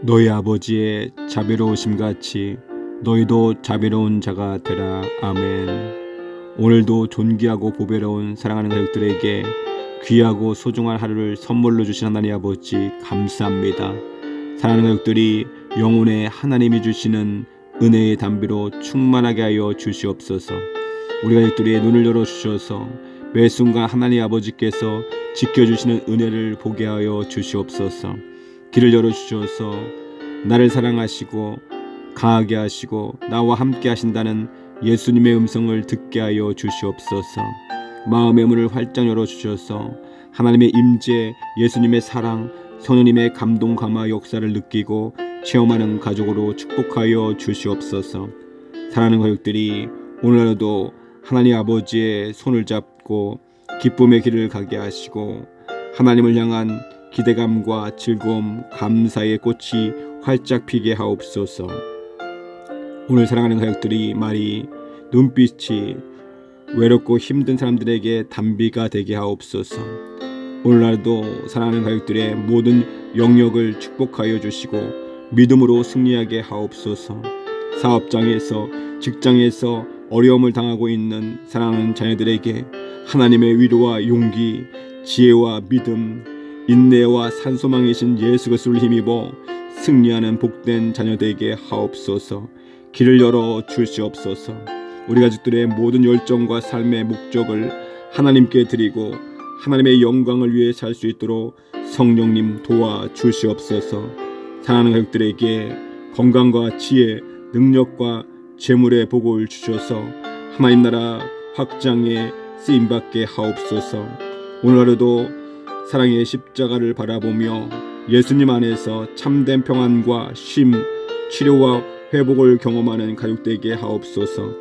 너희 아버지의 자비로우심 같이 너희도 자비로운 자가 되라. 아멘. 오늘도 존귀하고 보배로운 사랑하는 가족들에게 귀하고 소중한 하루를 선물로 주신 하나님 아버지 감사합니다. 사랑하는 가족들이 영혼의 하나님이 주시는 은혜의 담비로 충만하게 하여 주시옵소서. 우리 가족들의 눈을 열어 주셔서 매 순간 하나님 아버지께서 지켜주시는 은혜를 보게 하여 주시옵소서. 길을 열어 주셔서 나를 사랑하시고 강하게 하시고 나와 함께 하신다는 예수님의 음성을 듣게 하여 주시옵소서. 마음의 문을 활짝 열어 주셔서 하나님의 임재, 예수님의 사랑, 성령님의 감동 감화 역사를 느끼고 체험하는 가족으로 축복하여 주시옵소서. 사랑하는 가족들이 오늘 하루도 하나님 아버지의 손을 잡고 기쁨의 길을 가게 하시고 하나님을 향한 기대감과 즐거움, 감사의 꽃이 활짝 피게 하옵소서. 오늘 사랑하는 가족들이 말이 눈빛이 외롭고 힘든 사람들에게 단비가 되게 하옵소서. 오늘날도 사랑하는 가족들의 모든 영역을 축복하여 주시고 믿음으로 승리하게 하옵소서. 사업장에서 직장에서 어려움을 당하고 있는 사랑하는 자녀들에게 하나님의 위로와 용기, 지혜와 믿음, 인내와 산소망이신 예수 그리스도를 힘입어 승리하는 복된 자녀되게 하옵소서. 길을 열어 주시옵소서. 우리 가족들의 모든 열정과 삶의 목적을 하나님께 드리고 하나님의 영광을 위해 살 수 있도록 성령님 도와 주시옵소서. 사랑하는 가족들에게 건강과 지혜, 능력과 재물의 복을 주셔서 하나님 나라 확장에 쓰임 받게 하옵소서. 오늘 하루도 사랑의 십자가를 바라보며 예수님 안에서 참된 평안과 쉼, 치료와 회복을 경험하는 가족되게 하옵소서.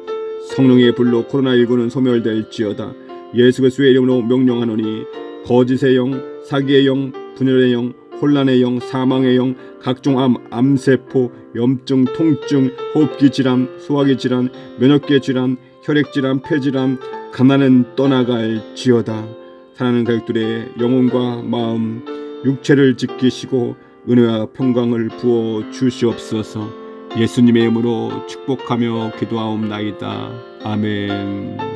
성령의 불로 코로나19는 소멸될지어다. 예수 그리스도의 이름으로 명령하노니 거짓의 영, 사기의 영, 분열의 영, 혼란의 영, 사망의 영, 각종 암, 암세포, 염증, 통증, 호흡기 질환, 소화기 질환, 면역계 질환, 혈액 질환, 폐 질환, 가난은 떠나갈지어다. 사랑하는 가족들의 영혼과 마음, 육체를 지키시고 은혜와 평강을 부어 주시옵소서. 예수님의 이름으로 축복하며 기도하옵나이다. 아멘.